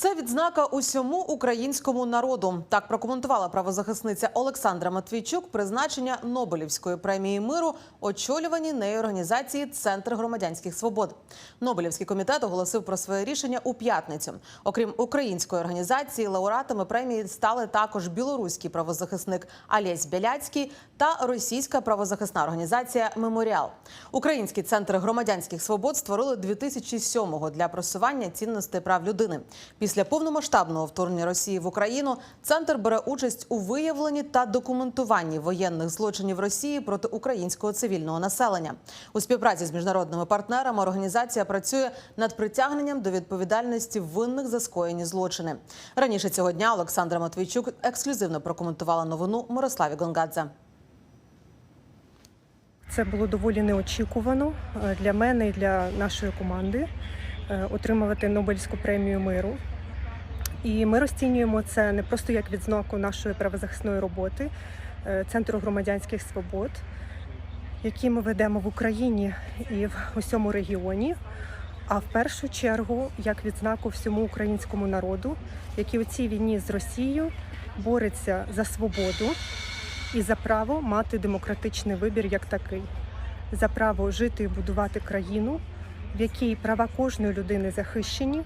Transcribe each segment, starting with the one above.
Це відзнака усьому українському народу. Так прокоментувала правозахисниця Олександра Матвійчук призначення Нобелівської премії миру, очолюваній нею організації Центр громадянських свобод. Нобелівський комітет оголосив про своє рішення у п'ятницю. Окрім української організації, лауреатами премії стали також білоруський правозахисник Алєсь Біляцький та російська правозахисна організація Меморіал. Український центр громадянських свобод створили 2007-го для просування цінностей прав людини. Після повномасштабного вторгнення Росії в Україну центр бере участь у виявленні та документуванні воєнних злочинів Росії проти українського цивільного населення. У співпраці з міжнародними партнерами організація працює над притягненням до відповідальності винних за скоєні злочини. Раніше цього дня Олександра Матвійчук ексклюзивно прокоментувала новину Мирославі Гонгадзе. Це було доволі неочікувано е, для мене і для нашої команди е, отримувати Нобелівську премію миру. І ми розцінюємо це не просто як відзнаку нашої правозахисної роботи, е, Центру громадянських свобод, які ми ведемо в Україні і в усьому регіоні, а в першу чергу як відзнаку всьому українському народу, який у цій війні з Росією бореться за свободу і за право мати демократичний вибір як такий, за право жити і будувати країну, в якій права кожної людини захищені,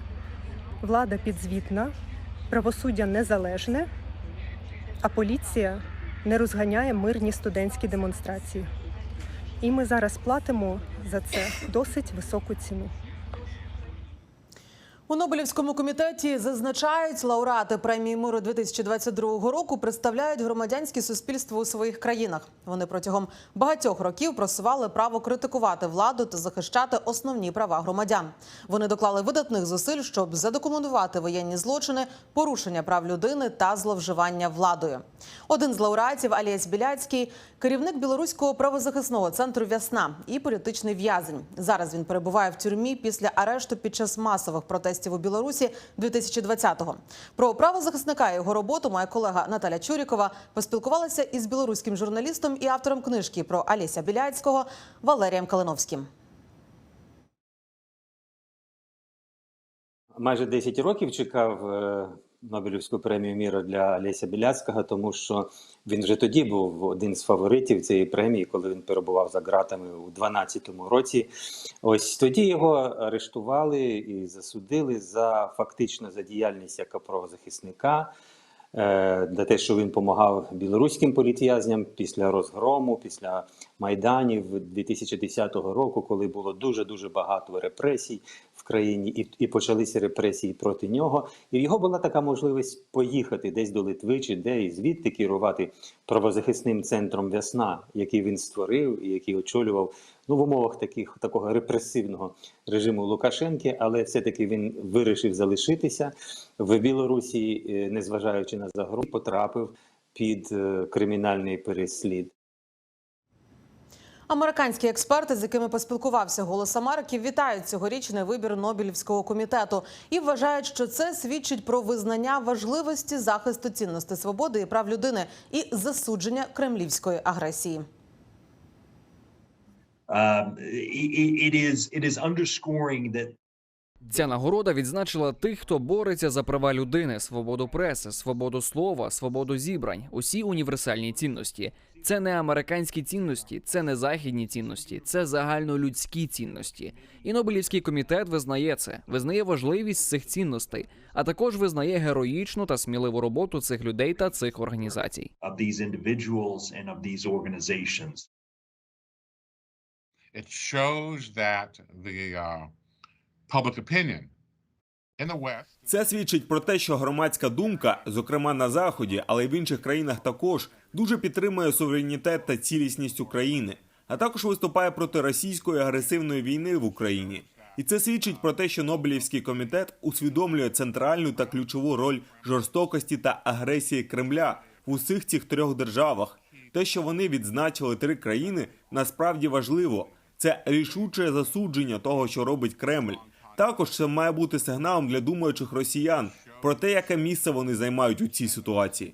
влада підзвітна, правосуддя незалежне, а поліція не розганяє мирні студентські демонстрації. І ми зараз платимо за це досить високу ціну. У Нобелівському комітеті зазначають, лауреати премії миру 2022 року представляють громадянське суспільство у своїх країнах. Вони протягом багатьох років просували право критикувати владу та захищати основні права громадян. Вони доклали видатних зусиль, щоб задокументувати воєнні злочини, порушення прав людини та зловживання владою. Один з лауреатів Алієс Біляцький, керівник білоруського правозахисного центру Вясна і політичний в'язень. Зараз він перебуває в тюрмі після арешту під час масових протестів у Білорусі 2020-го. Про правозахисника і його роботу моя колега Наталя Чурікова поспілкувалася із білоруським журналістом і автором книжки про Аліся Біляцького Валерієм Калиновським. майже 10 років чекав е, Нобелівську премію міру для Олеся Біляцького, тому що він вже тоді був один з фаворитів цієї премії, коли він перебував за ґратами у 2012 році. Ось тоді його арештували і засудили за фактично за діяльність як правозахисника. е, За те, що він допомагав білоруським політв'язням після розгрому, після майданів 2010 року, коли було дуже дуже багато репресій країні, і, і почалися репресії проти нього. І в його була така можливість поїхати десь до Литви чи де і звідти керувати правозахисним центром Весна, який він створив і який очолював ну в умовах таких такого репресивного режиму Лукашенки, але все-таки він вирішив залишитися в Білорусі, е, незважаючи на загрозу, потрапив під е, кримінальний переслід. Американські експерти, з якими поспілкувався голос Америки, вітають цьогорічний вибір Нобелівського комітету і вважають, що це свідчить про визнання важливості захисту цінності свободи і прав людини і засудження кремлівської агресії. um, it, it is it is underscoring that Ця нагорода відзначила тих, хто бореться за права людини, свободу преси, свободу слова, свободу зібрань, усі універсальні цінності. Це не американські цінності, це не західні цінності, це загальнолюдські цінності. І Нобелівський комітет визнає це, визнає важливість цих цінностей, а також визнає героїчну та сміливу роботу цих людей та цих організацій. it shows that the uh, Це свідчить про те, що громадська думка, зокрема на заході, але й в інших країнах також, дуже підтримує суверенітет та цілісність України, а також виступає проти російської агресивної війни в Україні. І це свідчить про те, що Нобелівський комітет усвідомлює центральну та ключову роль жорстокості та агресії Кремля в усіх цих трьох державах. Те, що вони відзначили три країни, насправді важливо. Це рішуче засудження того, що робить Кремль. Також це має бути сигналом для думаючих росіян про те, яке місце вони займають у цій ситуації.